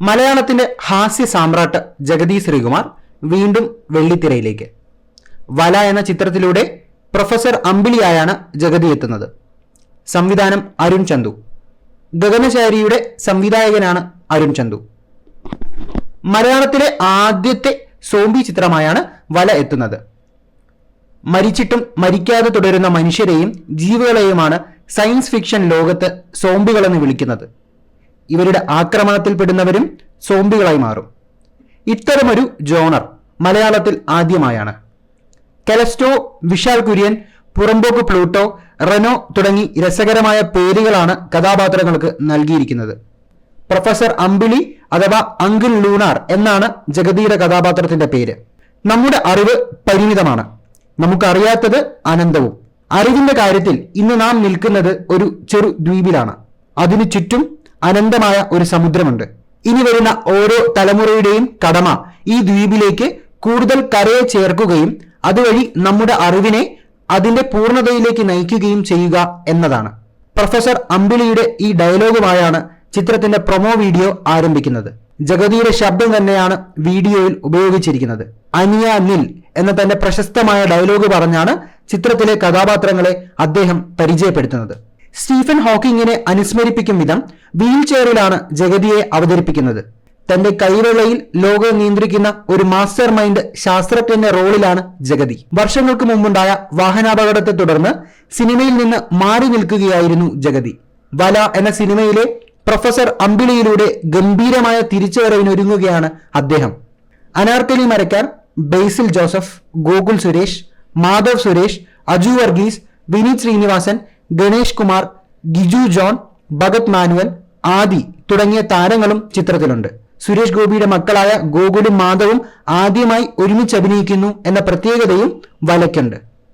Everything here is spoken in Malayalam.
മലയാളത്തിന്റെ ഹാസ്യ സാമ്രാട്ട് ജഗതി ശ്രീകുമാർ വീണ്ടും വെള്ളിത്തിരയിലേക്ക്. വല എന്ന ചിത്രത്തിലൂടെ പ്രൊഫസർ അമ്പിളിയായാണ് ജഗതി എത്തുന്നത്. സംവിധാനം അരുൺ ചന്തു. ഗഗനശാരിയുടെ സംവിധായകനാണ് അരുൺ ചന്തു. മലയാളത്തിലെ ആദ്യത്തെ സോംബി ചിത്രമായാണ് വല എത്തുന്നത്. മരിച്ചിട്ടും മരിക്കാതെ തുടരുന്ന മനുഷ്യരെയും ജീവികളെയുമാണ് സയൻസ് ഫിക്ഷൻ ലോകത്ത് സോംബികളെന്ന് വിളിക്കുന്നത്. ഇവരുടെ ആക്രമണത്തിൽപ്പെടുന്നവരും സോംബികളായി മാറും. ഇത്തരമൊരു ജോണർ മലയാളത്തിൽ ആദ്യമായാണ്. കെലസ്റ്റോ വിശാൽ കുര്യൻ പുറമ്പോക്ക് പ്ലൂട്ടോ റെനോ തുടങ്ങി രസകരമായ പേരുകളാണ് കഥാപാത്രങ്ങൾക്ക് നൽകിയിരിക്കുന്നത്. പ്രൊഫസർ അമ്പിളി അഥവാ അങ്കിൾ ലൂണാർ എന്നാണ് ജഗതിയുടെ കഥാപാത്രത്തിന്റെ പേര്. നമ്മുടെ അറിവ് പരിമിതമാണ്. നമുക്കറിയാത്തത് അനന്തവും. അറിവിന്റെ കാര്യത്തിൽ ഇന്ന് നാം നിൽക്കുന്നത് ഒരു ചെറു ദ്വീപിലാണ്. അതിനു ചുറ്റും അനന്തമായ ഒരു സമുദ്രമുണ്ട്. ഇനി വരുന്ന ഓരോ തലമുറയുടെയും കടമ ഈ ദ്വീപിലേക്ക് കൂടുതൽ കരയെ ചേർക്കുകയും അതുവഴി നമ്മുടെ അറിവിനെ അതിന്റെ പൂർണതയിലേക്ക് നയിക്കുകയും ചെയ്യുക എന്നതാണ്. പ്രൊഫസർ അമ്പിളിയുടെ ഈ ഡയലോഗുമായാണ് ചിത്രത്തിന്റെ പ്രൊമോ വീഡിയോ ആരംഭിക്കുന്നത്. ജഗതിയുടെ ശബ്ദം തന്നെയാണ് വീഡിയോയിൽ ഉപയോഗിച്ചിരിക്കുന്നത്. അനിയ നിൽ എന്ന തന്റെ പ്രശസ്തമായ ഡയലോഗ് പറഞ്ഞാണ് ചിത്രത്തിലെ കഥാപാത്രങ്ങളെ അദ്ദേഹം പരിചയപ്പെടുത്തുന്നത്. സ്റ്റീഫൻ ഹോക്കിങ്ങിനെ അനുസ്മരിപ്പിക്കും വിധം വീൽ ചെയറിലാണ് ജഗതിയെ അവതരിപ്പിക്കുന്നത്. തന്റെ കൈവെള്ളയിൽ ലോകം നിയന്ത്രിക്കുന്ന ഒരു മാസ്റ്റർ മൈൻഡ് ശാസ്ത്രജ്ഞന്റെ റോളിലാണ് ജഗതി. വർഷങ്ങൾക്ക് മുമ്പുണ്ടായ വാഹനാപകടത്തെ തുടർന്ന് സിനിമയിൽ നിന്ന് മാറി നിൽക്കുകയായിരുന്നു ജഗതി. വല എന്ന സിനിമയിലെ പ്രൊഫസർ അമ്പിളിയിലൂടെ ഗംഭീരമായ തിരിച്ചുവരവിനൊരുങ്ങുകയാണ് അദ്ദേഹം. Anarkali Marakkar Basil Joseph Gokul Suresh Madhav Suresh Aju Varghese Vineeth Sreenivasan Ganesh Kumar Giju John Bhagath Manuel Aadhi തുടങ്ങിയ താരങ്ങളും ചിത്രത്തിലുണ്ട്. സുരേഷ് ഗോപിയുടെ മക്കളായ ഗോകുലും മാധവും ആദ്യമായി ഒരുമിച്ച് അഭിനയിക്കുന്നു എന്ന പ്രത്യേകതയും വലയ്ക്കുണ്ട്.